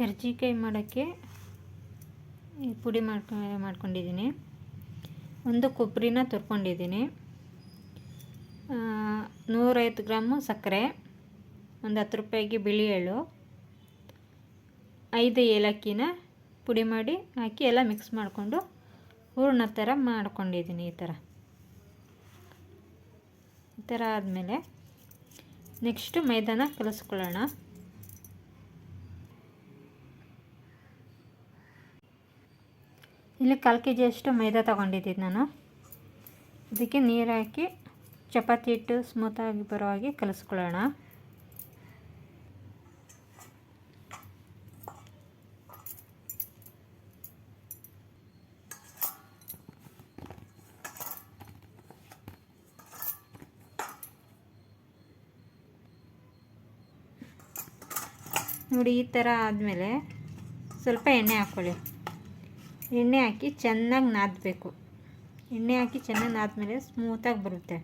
ಕರ್ಜಿಕಾಯಿ ಮಾಡೋಕ್ಕೆ ಪುಡಿ ಮಾಡ್ಕೊ, ಮಾಡ್ಕೊಂಡಿದ್ದೀನಿ. ಒಂದು ಕೊಬ್ಬರಿನ ತುರ್ಕೊಂಡಿದ್ದೀನಿ. ನೂರೈವತ್ತು ಗ್ರಾಮು ಸಕ್ಕರೆ, ಒಂದು ಹತ್ತು ರೂಪಾಯಿಗೆ ಬಿಳಿ ಎಳ್ಳು, ಐದು ಏಲಕ್ಕಿನ ಪುಡಿ ಮಾಡಿ ಹಾಕಿ ಎಲ್ಲ ಮಿಕ್ಸ್ ಮಾಡಿಕೊಂಡು ಹೂರ್ಣ ಥರ ಮಾಡ್ಕೊಂಡಿದ್ದೀನಿ ಈ ಥರ. ಈ ಥರ ಆದಮೇಲೆ ನೆಕ್ಸ್ಟು ಮೈದಾನ ಕಲಿಸ್ಕೊಳ್ಳೋಣ. ಇಲ್ಲಿ ಕಾಲು ಕೆ ಜಿಯಷ್ಟು ಮೈದಾ ತೊಗೊಂಡಿದ್ದೀನಿ ನಾನು. ಇದಕ್ಕೆ ನೀರು ಹಾಕಿ ಚಪಾತಿ ಹಿಟ್ಟು ಸ್ಮೂತಾಗಿ ಬರೋ ಹಾಗೆ ಕಲಿಸ್ಕೊಳ್ಳೋಣ. ನೋಡಿ ಈ ಥರ ಆದಮೇಲೆ ಸ್ವಲ್ಪ ಎಣ್ಣೆ ಹಾಕ್ಕೊಳ್ಳಿ ಎಣ್ಣೆ ಹಾಕಿ ಚೆನ್ನಾಗಿ ನಾದಬೇಕು. ಎಣ್ಣೆ ಹಾಕಿ ಚೆನ್ನಾಗಿ ನಾದ್ಮೇಲೆ ಸ್ಮೂತಾಗಿ ಬರುತ್ತೆ.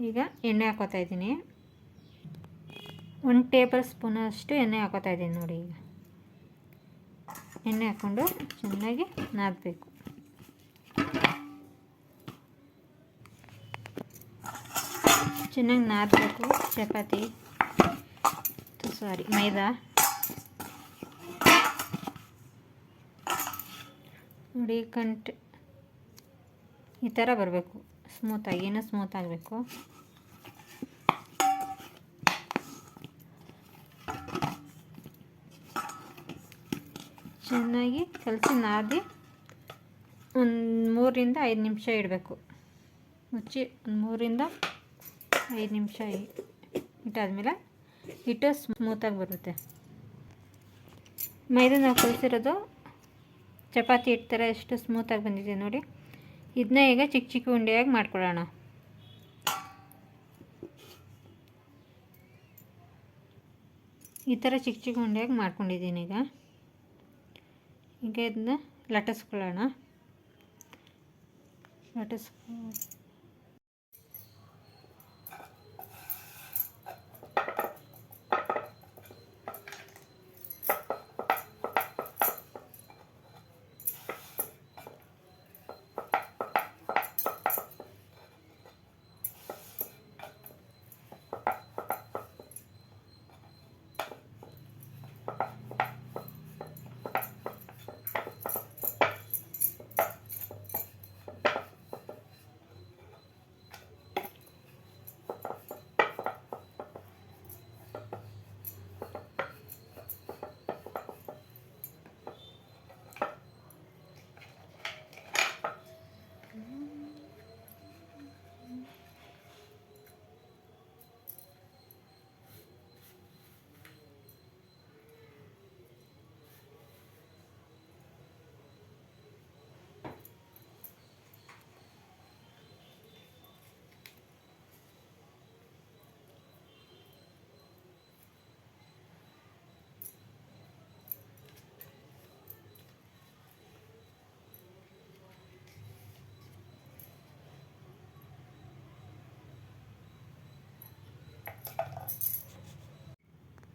ಈಗ ಎಣ್ಣೆ ಹಾಕೋತಾ ಇದ್ದೀನಿ. ಒಂದು ಟೇಬಲ್ ಸ್ಪೂನಷ್ಟು ಎಣ್ಣೆ ಹಾಕೋತಾ ಇದ್ದೀನಿ ನೋಡಿ ಈಗ. ಎಣ್ಣೆ ಹಾಕ್ಕೊಂಡು ಚೆನ್ನಾಗಿ ನಾದಬೇಕು. ಚೆನ್ನಾಗಿ ನಾದಬೇಕು. ಚಪಾತಿ. ಸಾರಿ, ಮೈದಾ. ನೋಡಿ, ಕಂಟ್ ಈ ಥರ ಬರಬೇಕು. ಸ್ಮೂತಾಗಿ ಏನೂ ಸ್ಮೂತ್ ಆಗಬೇಕು. ಚೆನ್ನಾಗಿ ಕಲಸಿ ನಾದಿ ಒಂದು ಮೂರರಿಂದ ಐದು ನಿಮಿಷ ಇಡಬೇಕು. ಮುಚ್ಚಿ ಒಂದು ಮೂರಿಂದ ಐದು ನಿಮಿಷ ಇಟ್ಟಾದಮೇಲೆ ಹಿಟ್ಟು ಸ್ಮೂತಾಗಿ ಬರುತ್ತೆ. ಮೈದಾ ನಾವು ಕಲಿಸಿರೋದು ಚಪಾತಿ ಹಿಟ್ಟು ಥರ ಎಷ್ಟು ಸ್ಮೂತಾಗಿ ಬಂದಿದೆ ನೋಡಿ. ಇದನ್ನ ಈಗ ಚಿಕ್ಕ ಚಿಕ್ಕ ಉಂಡೆಯಾಗಿ ಮಾಡ್ಕೊಳ್ಳೋಣ. ಈ ಥರ ಚಿಕ್ಕ ಚಿಕ್ಕ ಉಂಡೆಯಾಗಿ ಮಾಡ್ಕೊಂಡಿದ್ದೀನಿ ಈಗ. ಈಗ ಇದನ್ನ ಲಟ್ಟಿಸ್ಕೊಳ್ಳೋಣ. ಲಟ್ಟಿಸ್ಕೊ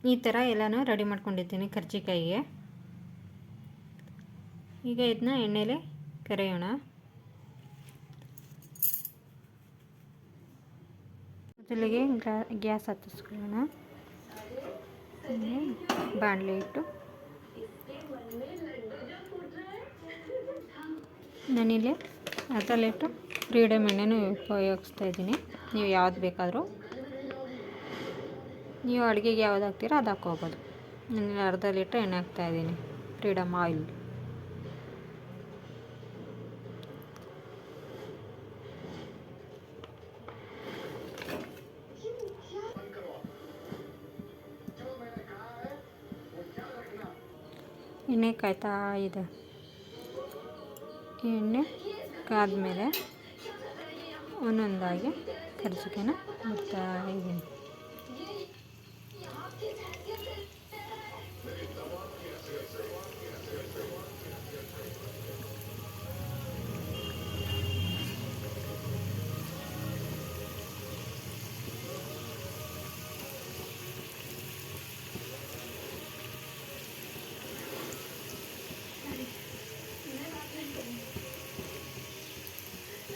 ಈ ಥರ ಎಲ್ಲನೂ ರೆಡಿ ಮಾಡ್ಕೊಂಡಿದ್ದೀನಿ ಕರ್ಜಿಕಾಯಿಗೆ. ಈಗ ಇದನ್ನ ಎಣ್ಣೆಲೆ ಕರೆಯೋಣ. ಮೊದಲಿಗೆ ಗ್ಯಾಸ್ ಹತ್ತಿಸ್ಕೊಳ್ಳೋಣ. ಬಾಣಲೆ ಇಟ್ಟು. ನಾನಿಲ್ಲಿ ಅದರಲ್ಲಿಟ್ಟು ಫ್ರೀಡಮ್ ಎಣ್ಣೆನೂ ಉಪಯೋಗಿಸ್ತಾ ಇದ್ದೀನಿ. ನೀವು ಯಾವ್ದು ಬೇಕಾದರೂ. ನೀವು ಅಡುಗೆಗೆ ಯಾವ್ದು ಹಾಕ್ತೀರೋ ಅದು ಹಾಕ್ಕೋಬೋದು. ನಾನು ಅರ್ಧ ಲೀಟ್ರ್ ಎಣ್ಣೆ ಹಾಕ್ತಾಯಿದ್ದೀನಿ ಫ್ರೀಡಮ್ ಆಯಿಲ್. ಎಣ್ಣೆ ಕಾಯ್ತಾ ಇದೆ. ಎಣ್ಣೆ ಕಾದ್ಮೇಲೆ ಒಂದೊಂದಾಗಿ ಕರ್ಜಿಕೆನ ಬಿಡ್ತಾ ಇದ್ದೀನಿ.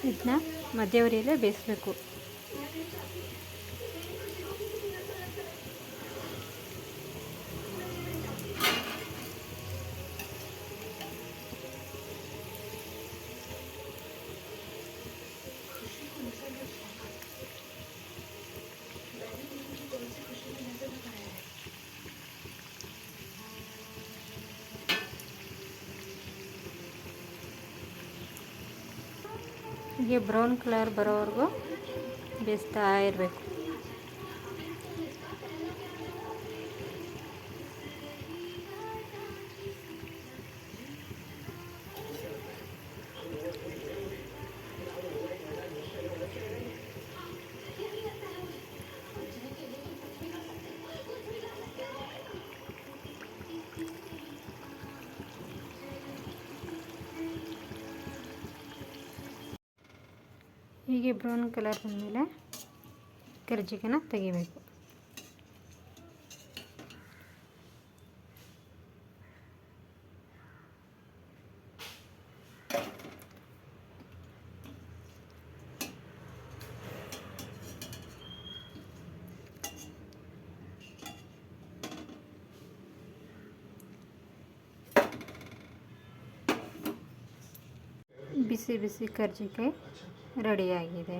ಇದನ್ನ ಮಧ್ಯವರಿಯಲ್ಲೇ ಬೇಯಿಸ್ಬೇಕು. ಹೀಗೆ ಬ್ರೌನ್ ಕಲರ್ ಬರೋವರೆಗೂ ಬೇಯಿಸ್ತಾ ಇರಬೇಕು. ಹೀಗೆ ಬ್ರೌನ್ ಕಲರ್ ಬಂದಮೇಲೆ ಕರ್ಜಿಕಾನ ತೆಗಿಬೇಕು. ಬಿಸಿ ಬಿಸಿ ಕರ್ಜಿಕಾಯಿ. ರೆಡಿಯಾಗಿದೆ